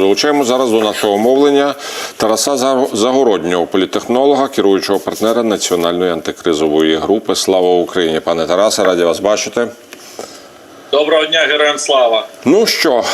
Долучаємо зараз до нашого мовлення Тараса Загороднього, політехнолога, керуючого партнера Національної антикризової групи. Слава Україні! Пане Тарасе, раді вас бачити. Доброго дня, героям слава. Ну що,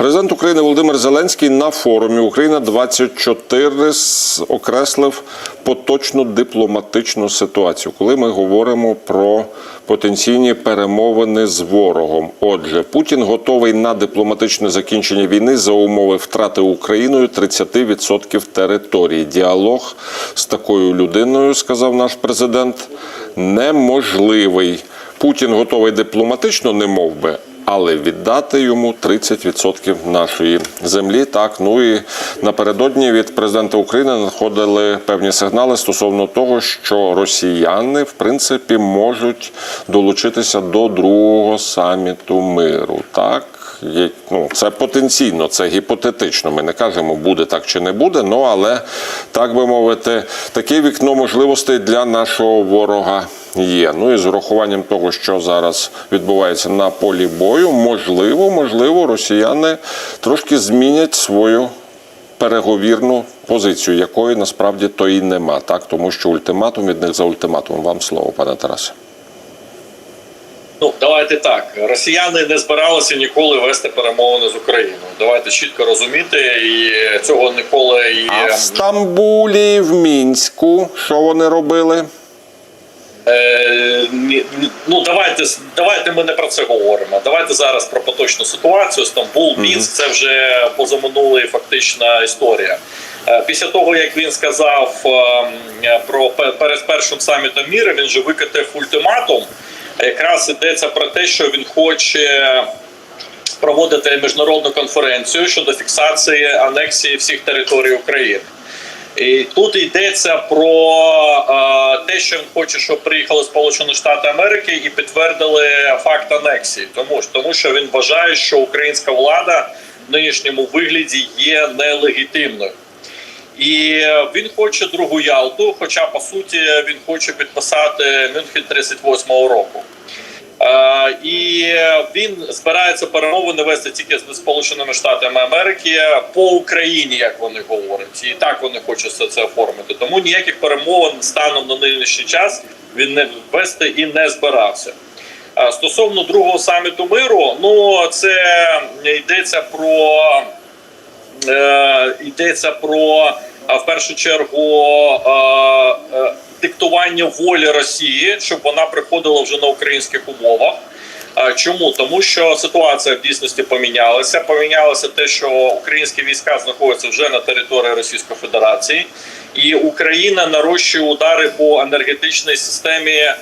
президент України Володимир Зеленський на форумі Україна 24 с- окреслив поточну дипломатичну ситуацію, коли ми говоримо про потенційні перемовини з ворогом. Отже, Путін готовий на дипломатичне закінчення війни за умови втрати Україною 30% території. Діалог з такою людиною, сказав наш президент, неможливий. Путін готовий дипломатично, не мов би, але віддати йому 30% нашої землі. Так, ну і напередодні від президента України надходили певні сигнали стосовно того, що росіяни в принципі можуть долучитися до другого саміту миру. Так. Ну, це потенційно, це гіпотетично. Ми не кажемо, буде так чи не буде. Ну але так би мовити, таке вікно можливостей для нашого ворога є. Ну і з урахуванням того, що зараз відбувається на полі бою, можливо, можливо, росіяни трошки змінять свою переговірну позицію, якої насправді то і нема. Так, тому що ультиматум від них за ультиматум. Вам слово, пане Тарасе. Ну давайте так. Росіяни не збиралися ніколи вести перемовини з Україною. Давайте чітко розуміти, і цього ніколи і А в Стамбулі, в Мінську, що вони робили? Е, ну давайте давайте ми не про це говоримо. Давайте зараз про поточну ситуацію. Стамбул, Мінськ це вже позаминула фактична історія. Е, Після того, як він сказав е, про перед першим самітом міра, він же викатив ультиматум. Якраз йдеться про те, що він хоче проводити міжнародну конференцію щодо фіксації анексії всіх територій України. І тут йдеться про е, те, що він хоче, щоб приїхали Сполучені Штати Америки і підтвердили факт анексії, тому, тому що він вважає, що українська влада в нинішньому вигляді є нелегітимною. І він хоче другу Ялту, хоча по суті він хоче підписати Мюнхен 38-го року. Е, і він збирається перемовини вести тільки з Сполученими Штатами Америки по Україні, як вони говорять, і так вони хочуть все це оформити. Тому ніяких перемовин станом на нинішній час він не вести і не збирався. Е, Стосовно другого саміту миру, ну це йдеться про е, йдеться про в першу чергу е, е, диктування волі Росії, щоб вона приходила вже на українських умовах. Чому тому, що ситуація в дійсності помінялася? Помінялося те, що українські війська знаходяться вже на території Російської Федерації, і Україна нарощує удари по енергетичній системі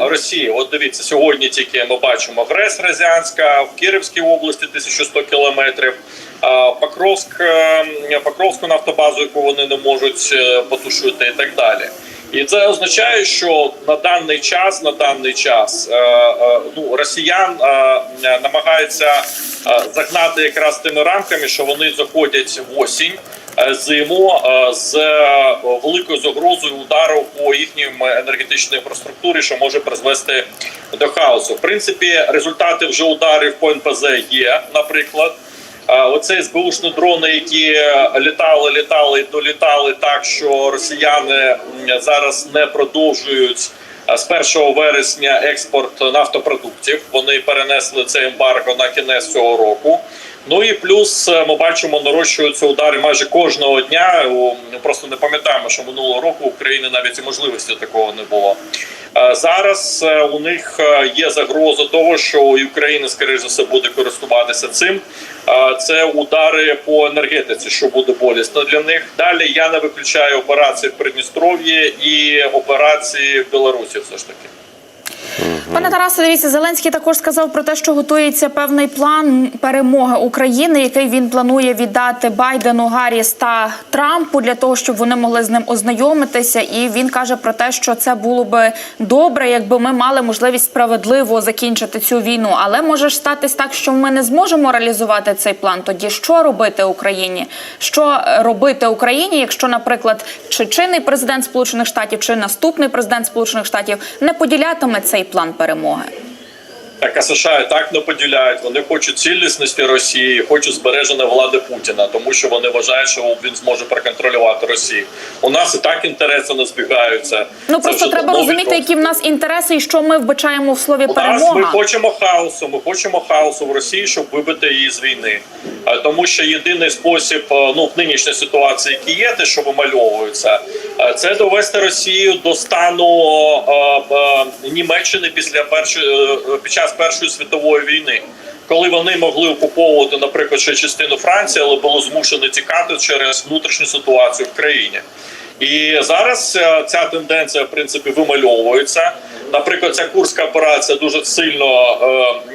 Росії. От дивіться, сьогодні тільки ми бачимо Грес Резянська в Київській області 1100 кілометрів. Покровськ, е, Покровську нафтобазу, яку вони не можуть е, потушити, і так далі. І це означає, що на даний час, на даний час, е, е, ну росіян е, намагаються загнати якраз тими рамками, що вони заходять в осінь. Зиму з великою загрозою удару по їхній енергетичній інфраструктурі, що може призвести до хаосу. В принципі, результати вже ударів по НПЗ є, наприклад. Оце СБУшні дрони, які літали, літали долітали так, що росіяни зараз не продовжують з 1 вересня експорт нафтопродуктів. Вони перенесли це ембарго на кінець цього року. Ну і плюс е, ми бачимо, нарощуються удари майже кожного дня. У- Просто не пам'ятаємо, що минулого року в Україні навіть і можливості такого не було. Е, Зараз е, у них є загроза того, що Україна, скоріш за все, буде користуватися цим. Це удари по енергетиці, що буде болісно для них. Далі я не виключаю операції в Придністров'ї і операції в Білорусі. Все ж таки. Пане Тарасе, дивіться, Зеленський також сказав про те, що готується певний план перемоги України, який він планує віддати Байдену, Гарріс та Трампу для того, щоб вони могли з ним ознайомитися. І він каже про те, що це було би добре, якби ми мали можливість справедливо закінчити цю війну. Але може ж статись так, що ми не зможемо реалізувати цей план. Тоді що робити Україні? Що робити Україні, якщо, наприклад, чи чинний президент Сполучених Штатів, чи наступний президент Сполучених Штатів не поділятиме цей план перемоги? Так а США і так не поділяють. Вони хочуть цілісності Росії, хочуть збереження влади Путіна, тому що вони вважають, що він зможе проконтролювати Росію. У нас і так інтереси не збігаються. Ну Це просто треба розуміти, відомо. які в нас інтереси і що ми вбачаємо в слові У нас ми хочемо хаосу. Ми хочемо хаосу в Росії, щоб вибити її з війни. Тому що єдиний спосіб, е, ну в нинішній ситуації, які є, те, що вимальовується, е, це довести Росію до стану е, Німеччини після першої під час першої світової війни. Коли вони могли окуповувати, наприклад, ще частину Франції, але були змушені тікати через внутрішню ситуацію в країні. І зараз е, ця тенденція в принципі вимальовується. Наприклад, ця курська операція дуже сильно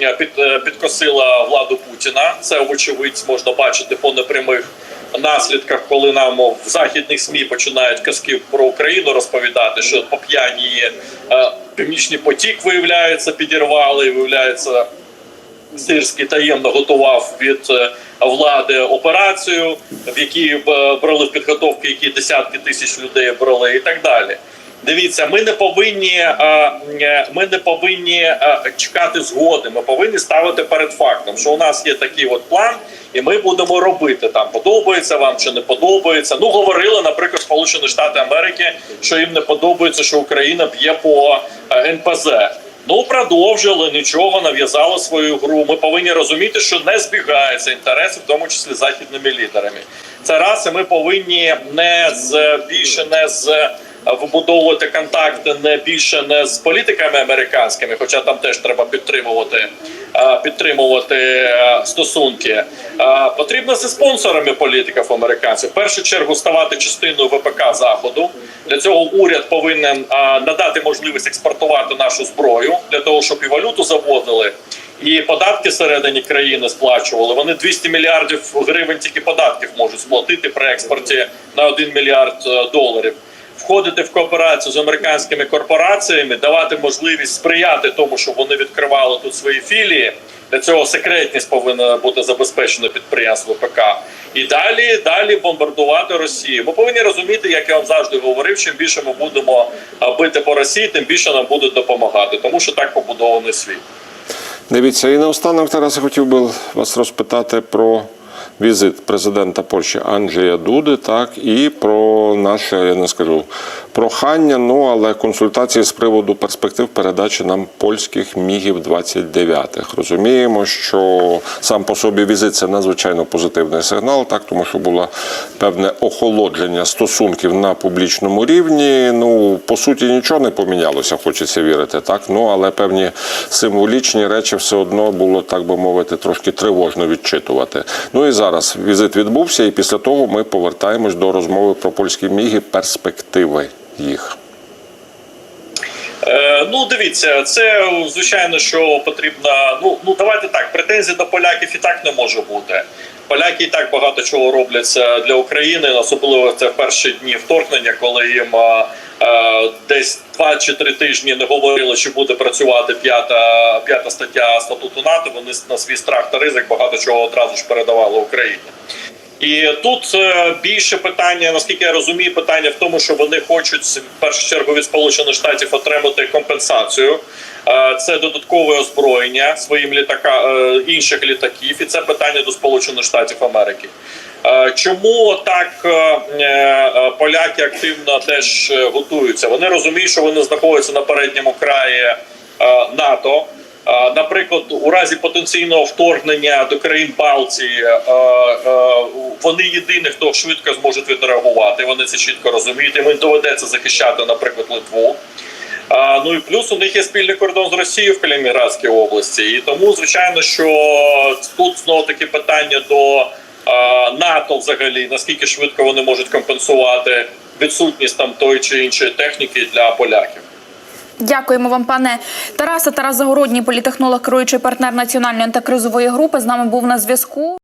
е, під, е, підкосила владу Путіна. Це вочевидь можна бачити по непрямих наслідках, коли нам в західних СМІ починають казки про Україну розповідати, що по п'яні е, північний потік виявляється, підірвали, виявляється. Сирський таємно готував від е, влади операцію, в якій е, брали в підготовки, які десятки тисяч людей брали, і так далі. Дивіться, ми не повинні ми не повинні чекати згоди. Ми повинні ставити перед фактом, що у нас є такий от план, і ми будемо робити там. Подобається вам чи не подобається. Ну говорили, наприклад, Сполучені Штати Америки, що їм не подобається, що Україна б'є по е, НПЗ. Ну, продовжили нічого, нав'язали свою гру. Ми повинні розуміти, що не збігаються інтереси, в тому числі західними лідерами. Це раз, і ми повинні не з більше не з е, вибудовувати контакти не більше не з політиками американськими, хоча там теж треба підтримувати підтримувати е, стосунки. Е, Потрібно зі спонсорами політиків американців в першу чергу ставати частиною ВПК заходу. Для цього уряд повинен е, надати можливість експортувати нашу зброю для того, щоб і валюту заводили. І податки всередині країни сплачували. Вони 200 мільярдів гривень тільки податків можуть сплатити при експорті на 1 мільярд е, доларів. Входити в кооперацію з американськими корпораціями, давати можливість сприяти тому, щоб вони відкривали тут свої філії. Для цього секретність повинна бути забезпечена підприємство ПК. І далі, далі бомбардувати Росію. Ми повинні розуміти, як я вам завжди говорив, чим більше ми будемо бити по Росії, тим більше нам будуть допомагати, тому що так побудований світ. Дивіться, і наостанок Тарас, я хотів би вас розпитати про візит президента Польщі Анджея Дуди, так і про наше, я не скажу прохання, ну але консультації з приводу перспектив передачі нам польських мігів 29 Розуміємо, що сам по собі візит це надзвичайно позитивний сигнал, так тому що було певне охолодження стосунків на публічному рівні. Ну по суті нічого не помінялося, хочеться вірити, так ну але певні символічні речі все одно було так би мовити трошки тривожно відчитувати. Ну і зараз візит відбувся, і після того ми повертаємось до розмови про польські міги, перспективи їх. Е, ну, дивіться, це звичайно, що потрібно. Ну ну давайте так. Претензій до поляків і так не може бути. Поляки і так багато чого робляться для України, особливо це в перші дні вторгнення, коли їм а, а, десь два чи три тижні не говорили, що буде працювати п'ята п'ята стаття статуту НАТО. Вони на свій страх та ризик багато чого одразу ж передавали Україні. І тут е, більше питання, наскільки я розумію, питання в тому, що вони хочуть в першу чергу від Сполучених Штатів отримати компенсацію. Е, Це додаткове озброєння своїм літака е, інших літаків, і це питання до Сполучених Штатів Америки. Чому так поляки активно теж готуються? Вони розуміють, що вони знаходяться на передньому краї НАТО. Наприклад, у разі потенційного вторгнення до країн Балтії е, е, вони єдині, хто швидко зможуть відреагувати. Вони це чітко розуміють. Їм доведеться захищати, наприклад, Литву. Ну і плюс у них є спільний кордон з Росією в Калінінградській області. І тому, звичайно, що тут знову таки питання до НАТО, взагалі, наскільки швидко вони можуть компенсувати відсутність там тої чи іншої техніки для поляків. Дякуємо вам, пане Тарасе. Тарас Загородній, політехнолог, керуючий партнер національної антикризової групи, з нами був на зв'язку.